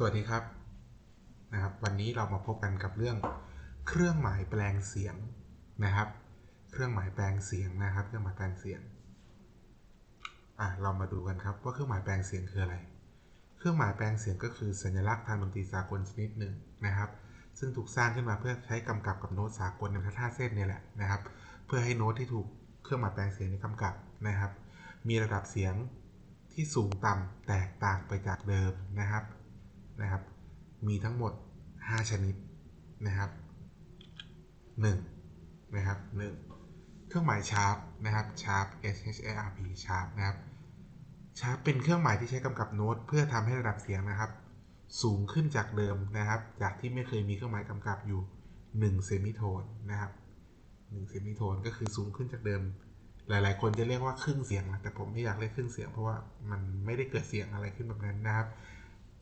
สวัสดีครับนะครับ วันนี้เรามาพบกันกับเรื่องเครื่องหมายแปลงเสียงนะครับ เครื่องหมายแปลงเสียงนะครับ เครื่องหมายแปลงเสียงอะเรามาดูกันครับว่าเครื่องหมายแปลงเสียงคืออะไร เครื่องหมายแปลงเสียงก็คือสัญลักษณ์ทางดนตรีสากลชนิดหนึ่งนะครับ ซึ่งถูกสร้างขึ้นมาเพื่อใช้กำกับกับโน้ตสากลในท่าเส้นนี่แหละนะครับ เพื่อให้โน้ตที่ถูกเครื่องหมายแปลงเสียงนี้กำกับนะครับ มีระดับเสียงที่สูงต่ำแตกต่างไปจากเดิมนะครับ นะครับ มีทั้งหมด 5 ชนิดนะครับ1นะครับ1เครื่องหมายชาร์ปนะครับชาร์ป S H A R P ชาร์ปนะครับชาร์ปเป็นเครื่องหมายที่ใช้กำกับโน้ตเพื่อทำให้ระดับเสียงนะครับ สูงขึ้นจากเดิมนะครับ จากที่ไม่เคยมีเครื่องหมายกำกับอยู่1เซมิโทนนะครับ1เซมิโทนก็คือสูงขึ้นจากเดิม หลาย ๆ คนจะเรียกว่าครึ่งเสียงนะแต่ผมไม่อยากเรียกครึ่งเสียงเพราะว่ามันไม่ได้เกิดเสียงอะไรขึ้นแบบนั้นนะครับ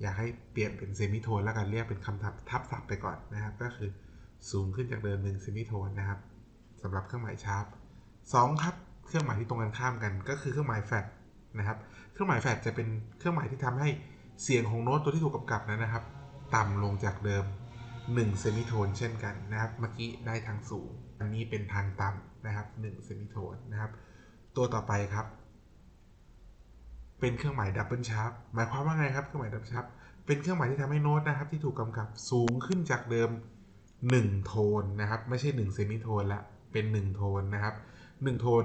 อยากให้เปลี่ยนเป็นเซมิโทนแล้วกันเรียกเป็นคำทับทับศัพท์ไปก่อนนะครับ ก็คือสูงขึ้นจากเดิมหนึ่งเซมิโทนนะครับสำหรับเครื่องหมายชาร์ปสองครับเครื่องหมายที่ตรงกันข้ามกัน ก็คือเครื่องหมายแฟลตนะครับ เครื่องหมายแฟลตจะเป็นเครื่องหมายที่ทำให้เสียงของโน้ตตัวที่ถูกกำกับนั้นนะครับ ต่ำลงจากเดิม1เซมิโทนเช่นกันนะครับ เมื่อกี้ได้ทางสูง อันนี้เป็นทางต่ำนะครับ1เซมิโทนนะครับ ตัวต่อไปครับ เป็นเครื่องหมายดับเบิลชาร์ปหมายความว่าไงครับเครื่องหมายดับเบิลชาร์ปเป็นเครื่องหมายที่ทำให้โน้ตนะครับที่ถูกกำกับสูงขึ้นจากเดิม 1 โทนนะครับ ไม่ใช่1เซมิโทนละเป็น 1 โทนนะครับ 1 โทน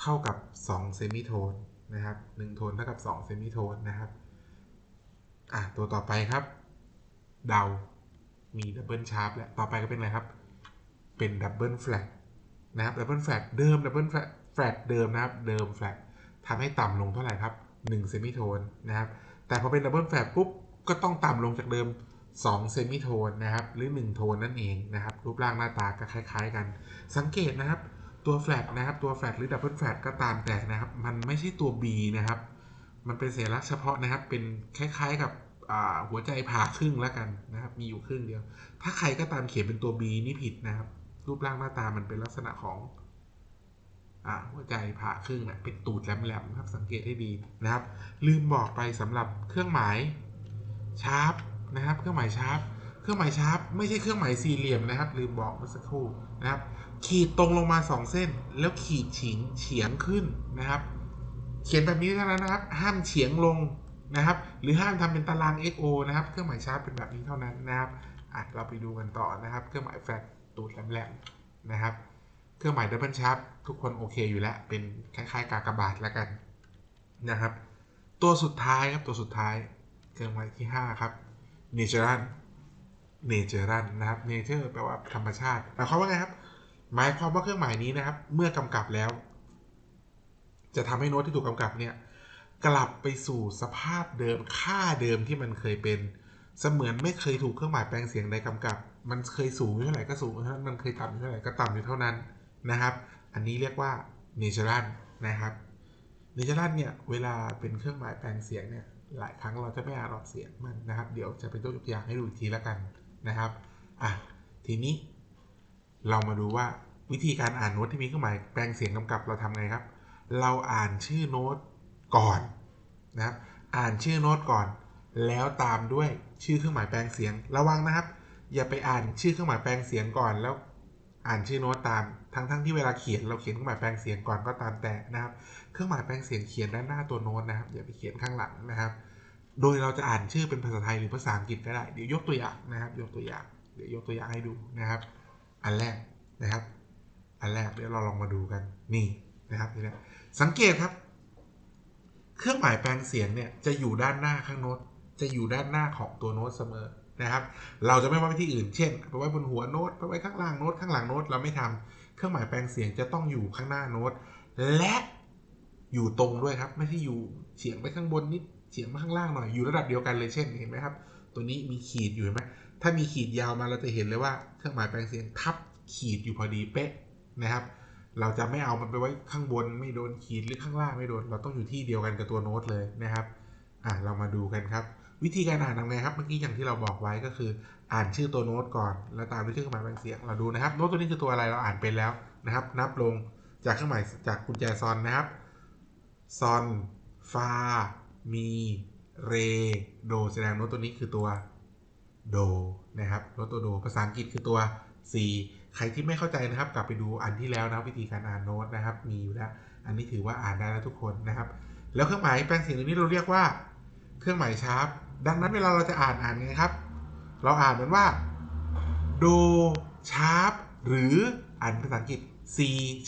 เท่ากับ2เซมิโทนนะครับ1โทนเท่ากับ2เซมิโทนนะครับอะตัวต่อไปครับเดา มีดับเบิลชาร์ปแล้วต่อไปก็เป็นอะไรครับ เป็นดับเบิลแฟลตนะครับดับเบิลแฟลตเดิมดับเบิลแฟลตเดิมนะครับ เดิมแฟลตทำให้ต่ำลงเท่าไหร่ครับ 1เซมิโทนนะครับ แต่พอเป็นดับเบิลแฟลตปุ๊บ ก็ต้องต่ำลงจากเดิม2เซมิโทนนะครับ หรือ 1 โทนนั่นเองนะครับ รูปร่างหน้าตาก็คล้าย ๆ กัน สังเกตนะครับ ตัวแฟลตนะครับ ตัวแฟลตหรือดับเบิลแฟลตก็ตามแต่นะครับ มันไม่ใช่ตัว B นะครับ มันเป็นสัญลักษณ์เฉพาะนะครับ เป็นคล้ายๆกับหัวใจผ่าครึ่งแล้วกันนะครับ มีอยู่ครึ่งเดียว ถ้าใครก็ตามเขียนเป็นตัว B นี่ผิดนะครับ รูปร่างหน้าตามันเป็นลักษณะของ หัวใจผ่าครึ่งนะเป็นตูดแหลมๆครับสังเกตให้ดีนะครับ ลืมบอกไปสำหรับเครื่องหมายชาร์ปนะครับ เครื่องหมายชาร์ปเครื่องหมายชาร์ปไม่ใช่เครื่องหมายสี่เหลี่ยมนะครับ ลืมบอกเมื่อสักครู่นะครับ ขีดตรงลงมา 2 เส้น แล้วขีดฉิงเฉียงขึ้นนะครับ เขียนแบบนี้เท่านั้นนะครับ ห้ามเฉียงลงนะครับ หรือห้ามทำเป็นตาราง XO นะครับ เครื่องหมายชาร์ปเป็นแบบนี้เท่านั้นนะครับอะเราไปดูกันต่อนะครับ เครื่องหมายแฟลตตูดแหลมๆนะครับ เครื่องหมายดับเบิลชาร์ปทุกคนโอเคอยู่แล้ว เป็นคล้ายๆ กากบาทแล้วกันนะครับ ตัวสุดท้ายครับตัวสุดท้าย เครื่องหมายที่ 5 ครับ natural natural นะครับ nature แปลว่าธรรมชาติหมายความว่าไงครับ หมายความว่าเครื่องหมายนี้นะครับ เมื่อกำกับแล้ว จะทำให้โน้ตที่ถูกกำกับเนี่ยกลับไปสู่สภาพเดิมค่าเดิมที่มันเคยเป็น เสมือนไม่เคยถูกเครื่องหมายแปลงเสียงใดกำกับ มันเคยสูงเท่าไหร่ก็สูงเท่านั้นมันเคยต่ำเท่าไหร่ก็ต่ำอยู่เท่านั้น นะครับ อันนี้เรียกว่า natural นะครับ natural เนี่ยเวลาเป็นเครื่องหมายแปลงเสียงเนี่ยหลายครั้งเราจะไม่อ่านออกเสียงมันนะครับ เดี๋ยวจะเป็นตัวอย่างให้ดูอีกทีแล้วกันนะครับอะทีนี้เรามาดูว่าวิธีการอ่านโน้ตที่มีเครื่องหมายแปลงเสียงกำกับเราทำไงครับ เราอ่านชื่อโน้ตก่อนนะครับ อ่านชื่อโน้ตก่อน แล้วตามด้วยชื่อเครื่องหมายแปลงเสียง ระวังนะครับ อย่าไปอ่านชื่อเครื่องหมายแปลงเสียงก่อนแล้ว อ่านชื่อโน้ตตามทั้งๆทที่เวลาเขียนเราเขียนเครื่องหมายแปลงเสียงก่อนก็ตามแต่นะครับ เครื่องหมายแปลงเสียงเขียนด้านหน้าตัวโน้ตนะครับอย่าไปเขียนข้างหลังนะครับ โดยเราจะอ่านชื่อเป็นภาษาไทยหรือภาษาอังกฤษก็ได้เดี๋ยวยกตัวอย่างนะครับ ยกตัวอย่าง เดี๋ยวยกตัวอย่างให้ดูนะครับ อันแรกนะครับ อันแรกเดี๋ยวเราลองมาดูกันนี่นะครับนี่นะสังเกตครับ เครื่องหมายแปลงเสียงเนี่ยจะอยู่ด้านหน้าข้างโน้ตจะอยู่ด้านหน้าของตัวโน้ตเสมอ นะครับ เราจะไม่ไว้ที่อื่น เช่นไปไว้บนหัวโน้ตไปไว้ข้างล่างโน้ตข้างหลังโน้ตเราไม่ทำเครื่องหมายแปลงเสียงจะต้องอยู่ข้างหน้าโน้ตและอยู่ตรงด้วยครับ ไม่ใช่อยู่เฉียงไปข้างบนนิดเฉียงมาข้างล่างหน่อยอยู่ระดับเดียวกันเลยเช่นเห็นไหมครับ ตัวนี้มีขีดอยู่เห็นไหมถ้ามีขีดยาวมาเราจะเห็นเลยว่าเครื่องหมายแปลงเสียงทับขีดอยู่พอดีเป๊ะนะครับ เราจะไม่เอามันไปไว้ข้างบนไม่โดนขีดหรือข้างล่างไม่โดน เราต้องอยู่ที่เดียวกันกับตัวโน้ตเลยนะครับ อะเรามาดูกันครับ วิธีการอ่านทำไงครับ เมื่อกี้อย่างที่เราบอกไว้ก็คือ อ่านชื่อตัวโน้ตก่อน แล้วตามด้วยชื่อเครื่องหมายแปลงเสียงเราดูนะครับโน้ตตัวนี้คือตัวอะไรเราอ่านเป็นแล้วนะครับ นับลงจากเครื่องหมายจากกุญแจซอนนะครับซอนฟามีเรโดแสดงโน้ตตัวนี้คือตัวโดนะครับโน้ตตัวโดภาษาอังกฤษคือตัว C ใครที่ไม่เข้าใจนะครับ กลับไปดูอันที่แล้วนะวิธีการอ่านโน้ตนะครับ มีอยู่แล้ว อันนี้ถือว่าอ่านได้แล้วทุกคนนะครับ แล้วเครื่องหมายแปลงเสียงตัวนี้เราเรียกว่า เครื่องหมายชาร์ป ดังนั้นเวลาเราจะอ่านอ่านไงครับ เราอ่านมันว่า โดชาร์ปหรืออ่านภาษาอังกฤษ C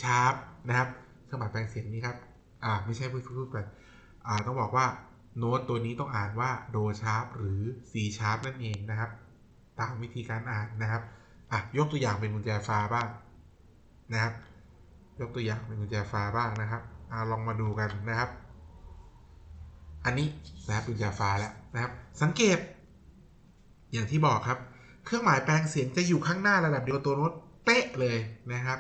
ชาร์ปนะครับเครื่องหมายแปลงเสียงนี้ครับ อ่า ไม่ใช่พูดพูดไปอ่า ต้องบอกว่าโน้ตตัวนี้ต้องอ่านว่าโดชาร์ปหรือ C ชาร์ปนั่นเองนะครับ ตามวิธีการอ่านนะครับ อะ ยกตัวอย่างเป็นกุญแจฟ้าบ้างนะครับ ยกตัวอย่างเป็นกุญแจฟ้าบ้างนะครับ อ่าลองมาดูกันนะครับ อันนี้นะครับกุญแจฟ้าแล้วนะครับ สังเกต อย่างที่บอกครับ เครื่องหมายแปลงเสียงจะอยู่ข้างหน้าระดับเดียวตัวโน้ตเป๊ะเลยนะครับ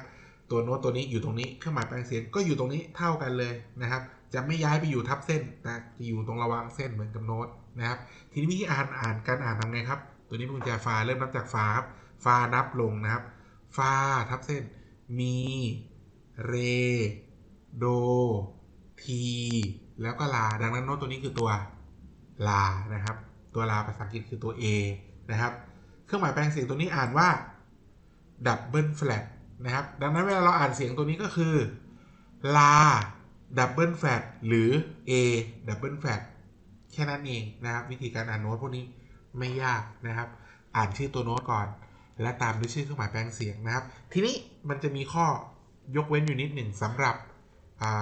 ตัวโน้ตตัวนี้อยู่ตรงนี้ เครื่องหมายแปลงเสียงก็อยู่ตรงนี้เท่ากันเลยนะครับ จะไม่ย้ายไปอยู่ทับเส้น แต่จะอยู่ตรงระหว่างเส้นเหมือนกับโน้ตนะครับ ทีนี้วิธีอ่านอ่านการอ่านทำไงครับ ตัวนี้เป็นกุญแจฟ้าเริ่มนับจากฟ้าครับฟ้านับลงนะครับ ฟ้าทับเส้น มี เร โด ที แล้วก็ลา ดังนั้นโน้ตตัวนี้คือตัวลานะครับ ตัวลาภาษาอังกฤษคือตัว A นะครับ เครื่องหมายแปลงเสียงตัวนี้อ่านว่าดับเบิลแฟลตนะครับ ดังนั้นเวลาเราอ่านเสียงตัวนี้ก็คือลาดับเบิลแฟลตหรือ A ดับเบิลแฟลตแค่นั้นเองนะครับ วิธีการอ่านโน้ตพวกนี้ไม่ยากนะครับ อ่านชื่อตัวโน้ตก่อน และตามด้วยชื่อเครื่องหมายแปลงเสียงนะครับ ทีนี้มันจะมีข้อยกเว้นอยู่นิดหนึ่งสำหรับ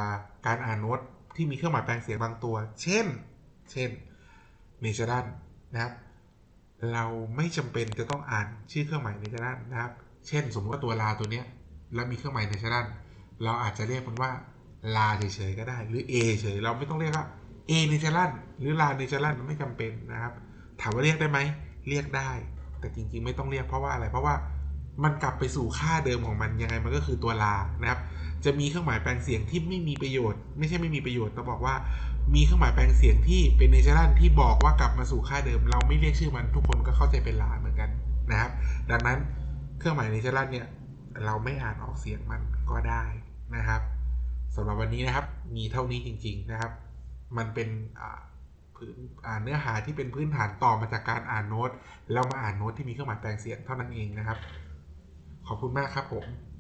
าการอ่านโน้ต ที่มีเครื่องหมายแปลงเสียงบางตัว เช่น เช่นเนเจอรันนะครับ เราไม่จำเป็นจะต้องอ่านชื่อเครื่องหมายเนเจอรันนะครับ เช่น สมมติว่าตัวลาตัวเนี้ยแล้วมีเครื่องหมายเนเจอรันเราอาจจะเรียกมันว่าลาเฉยๆก็ได้ หรือ A เฉยเราไม่ต้องเรียกว่า A เนเจอรันหรือลาเนเจอรันไม่จำเป็นนะครับ ถามว่าเรียกได้ไหมเรียกได้ แต่จริงๆไม่ต้องเรียกเพราะว่าอะไรเพราะว่า มันกลับไปสู่ค่าเดิมของมันยังไงมันก็คือตัวลานะครับ จะมีเครื่องหมายแปลงเสียงที่ไม่มีประโยชน์ ไม่ใช่ไม่มีประโยชน์ต้องบอกว่า มีเครื่องหมายแปลงเสียงที่เป็นเนเจอรันที่บอกว่ากลับมาสู่ค่าเดิม เราไม่เรียกชื่อมันทุกคนก็เข้าใจเป็นลาเหมือนกันนะครับ ดังนั้นเครื่องหมายเนเจอรันเนี่ยเราไม่อ่านออกเสียงมันก็ได้นะครับสำหรับวันนี้นะครับมีเท่านี้จริง ๆนะครับ มันเป็นอ่าพื้นอ่าเนื้อหาที่เป็นพื้นฐานต่อมาจากการอ่านโน้ตแล้วมาอ่านโน้ตที่มีเครื่องหมายแปลงเสียงเท่านั้นเองนะครับ ขอบคุณมากครับผม